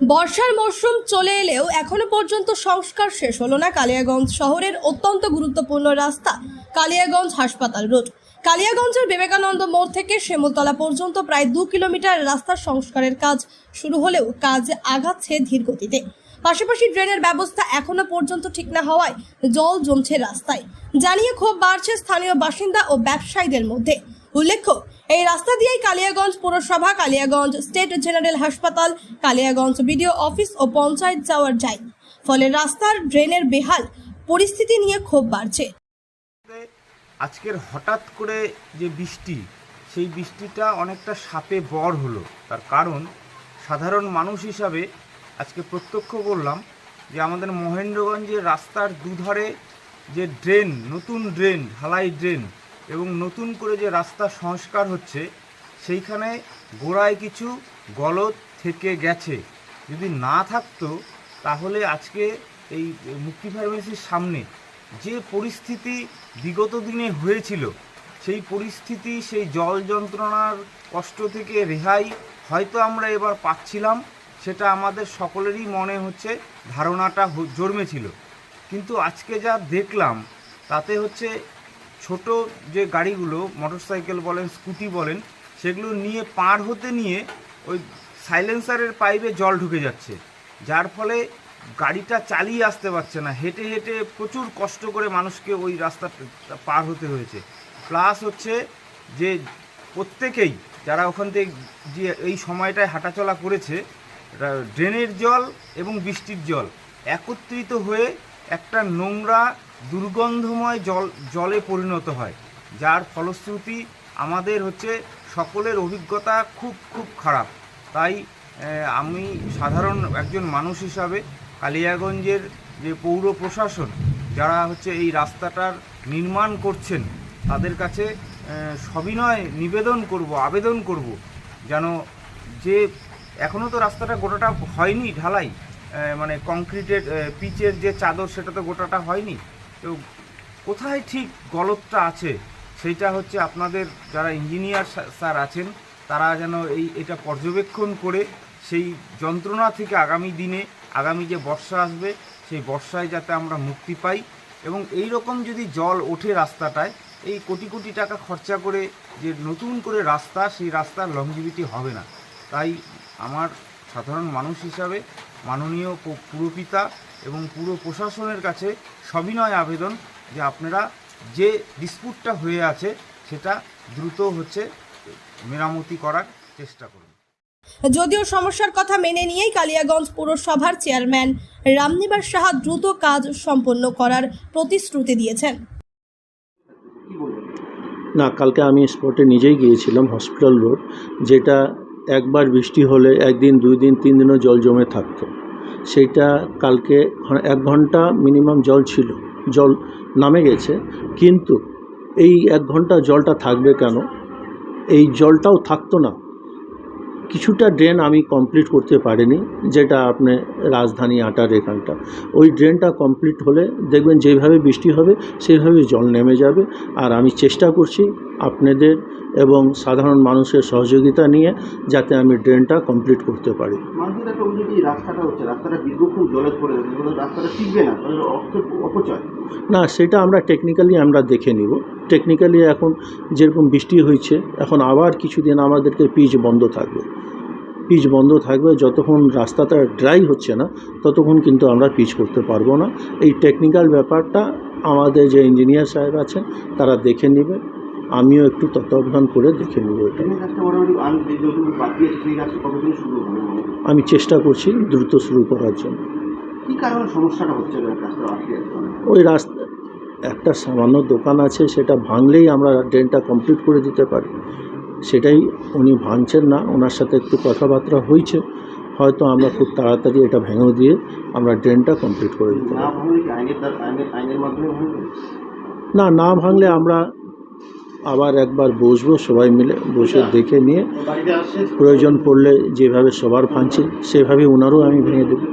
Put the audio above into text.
বর্ষার মরশুম চলে এলেও এখনও পর্যন্ত সংস্কার শেষ হলো না কালিয়াগঞ্জ শহরের অত্যন্ত গুরুত্বপূর্ণ রাস্তা, কালিয়াগঞ্জ হাসপাতাল রোড। কালিয়াগঞ্জের বিবেকানন্দ মোড় থেকে শ্যামলতলা পর্যন্ত প্রায় দু কিলোমিটার রাস্তার সংস্কারের কাজ শুরু হলেও কাজ আগাচ্ছে ধীর গতিতে। পাশাপাশি ড্রেনের ব্যবস্থা এখনও পর্যন্ত ঠিক না হওয়ায় জল জমছে রাস্তায়। জানিয়ে ক্ষোভ বাড়ছে স্থানীয় বাসিন্দা ও ব্যবসায়ীদের মধ্যে। উল্লেখ্য এই রাস্তা দিয়েই কালিয়াগঞ্জ পৌরসভা, কালিয়াগঞ্জ স্টেট জেনারেল হাসপাতাল, কালিয়াগঞ্জ বিডিও অফিস ও পঞ্চায়েত যাওয়ার যায়। ফলে রাস্তার ড্রেনের বেহাল পরিস্থিতি নিয়ে ক্ষোভ বাড়ছে। আজকের হঠাৎ করে যে বৃষ্টি, সেই বৃষ্টিটা অনেকটা সাপে বর হলো। তার কারণ সাধারণ মানুষ হিসাবে আজকে প্রত্যক্ষ করলাম যে আমাদের মহেন্দ্রগঞ্জের রাস্তার দুধারে যে ড্রেন, নতুন ড্রেন, ঢালাই ড্রেন এবং নতুন করে যে রাস্তা সংস্কার হচ্ছে, সেইখানে গোড়ায় কিছু গলদ থেকে গেছে। যদি না থাকতো, তাহলে আজকে এই মুক্তি ফার্মেসির সামনে যে পরিস্থিতি বিগত দিনে হয়েছিল, সেই পরিস্থিতি, সেই জল যন্ত্রণার কষ্ট থেকে রেহাই হয়তো আমরা এবার পাচ্ছিলাম, সেটা আমাদের সকলেরই মনে হচ্ছে ধারণাটা জন্মেছিল। কিন্তু আজকে যা দেখলাম, তাতে হচ্ছে ছোট যে গাড়িগুলো মোটরসাইকেল বলেন স্কুটি বলেন, সেগুলো নিয়ে পার হতে নিয়ে ওই সাইলেন্সারের পাইপে জল ঢুকে যাচ্ছে। যার ফলে গাড়িটা চালিয়ে আসতে পারছে না। হেঁটে হেঁটে প্রচুর কষ্ট করে মানুষকে ওই রাস্তা পার হতে হয়েছে। প্লাস হচ্ছে যে প্রত্যেকেই যারা ওখান থেকে যে এই সময়টায় হাঁটাচলা করেছে ড্রেনের জল এবং বৃষ্টির জল একত্রিত হয়ে একটা নোংরা, দুর্গন্ধময় জল, জলে পরিণত হয়। যার ফলশ্রুতি আমাদের হচ্ছে সকলের অভিজ্ঞতা খুব খুব খারাপ। তাই আমি সাধারণ একজন মানুষ হিসাবে কালিয়াগঞ্জের যে পৌর প্রশাসন, যারা হচ্ছে এই রাস্তাটার নির্মাণ করছেন, তাদের কাছে সবিনয় নিবেদন করব, আবেদন করব, যেন যে এখনও তো রাস্তাটা গোটাটা হয়নি, ঢালাই মানে কংক্রিটের পিচের যে চাদর সেটা তো গোটাটা হয়নি? তো কোথায় ঠিক গলতটা আছে? সেইটা হচ্ছে আপনাদের যারা ইঞ্জিনিয়ার স্যার- আছেন, তারা যেন এই, এটা পর্যবেক্ষণ করে সেই যন্ত্রণা থেকে আগামী দিনে, আগামী যে বর্ষা আসবে, সেই বর্ষায় যাতে আমরা মুক্তি পাই এবং এই রকম যদি জল ওঠে রাস্তাটায়, এই কোটি কোটি টাকা খরচা করে যে নতুন করে রাস্তা, সেই রাস্তার লংজিভিটি হবে না। তাই আমার সাধারণ মানুষ হিসাবে মাননীয় পুরপিতা এবং পুরো প্রশাসনের কাছে সবিনয় আবেদন যে আপনারা যে ডিসপুটটা হয়ে আছে সেটা দ্রুত হচ্ছে মেরামতি করার চেষ্টা করুন। যদিও সমস্যার কথা মেনে নিয়েই কালিয়াগঞ্জ পৌরসভার চেয়ারম্যান রামনিবাস সাহা দ্রুত কাজ সম্পন্ন করার প্রতিশ্রুতি দিয়েছেন। না কালকে আমি স্পটে নিজেই গিয়েছিলাম হসপিটাল রোড যেটা একবার বৃষ্টি হলে একদিন, দুই দিন, তিন দিনও জল জমে থাকত। সেইটা কালকে এক ঘণ্টা মিনিমাম জল ছিল। জল নামে গেছে। কিন্তু এই এক ঘণ্টা জলটা থাকবে কেন? এই জলটাও থাকতো না। কিছুটা ড্রেন আমি কমপ্লিট করতে পারিনি যেটা আপনি রাজধানী আটার এখানটা। ওই ড্রেনটা কমপ্লিট হলে দেখবেন যেভাবে বৃষ্টি হবে সেইভাবে জল নেমে যাবে। আর আমি চেষ্টা করছি আপনাদের এবং সাধারণ মানুষের সহযোগিতা নিয়ে যাতে আমি ড্রেনটা কমপ্লিট করতে পারি। মানুষের একটা অভিযোগ যে এই রাস্তাটা হচ্ছে রাস্তাটা দীর্ঘক্ষণ জলে পড়ে রাস্তাটা টিকবে না অপচয়। না সেটা আমরা টেকনিক্যালি আমরা দেখে নিব। টেকনিক্যালি এখন যেরকম বৃষ্টি হয়েছে এখন আবার কিছুদিন আমাদেরকে পিচ বন্ধ থাকবে। পিচ বন্ধ থাকবে যতক্ষণ রাস্তাটা ড্রাই হচ্ছে না ততক্ষণ কিন্তু আমরা পিচ করতে পারব না। এই টেকনিক্যাল ব্যাপারটা আমাদের যে ইঞ্জিনিয়ার সাহেব আছেন তারা দেখে নেবে। আমিও একটু তত্ত্বাবধান করে দেখে নেব এটা? আমি চেষ্টা করছি দ্রুত শুরু করার জন্য। ওই রাস্তা একটা সামান্য দোকান আছে, সেটা ভাঙলেই আমরা ড্রেনটা কমপ্লিট করে দিতে পারি। সেটাই উনি ভাঙছেন না, ওনার সাথে একটু কথাবার্তা হয়েছে। হয়তো আমরা খুব তাড়াতাড়ি এটা ভেঙে দিয়ে আমরা ড্রেনটা কমপ্লিট করে দিতে না না ভাঙলে আমরা আবার একবার বসবো, সবাই মিলে বসে দেখে নিয়ে। প্রয়োজন পড়লে যেভাবে সবার ভাঙছে সেভাবে ওনারও আমি ভেঙে দেবো।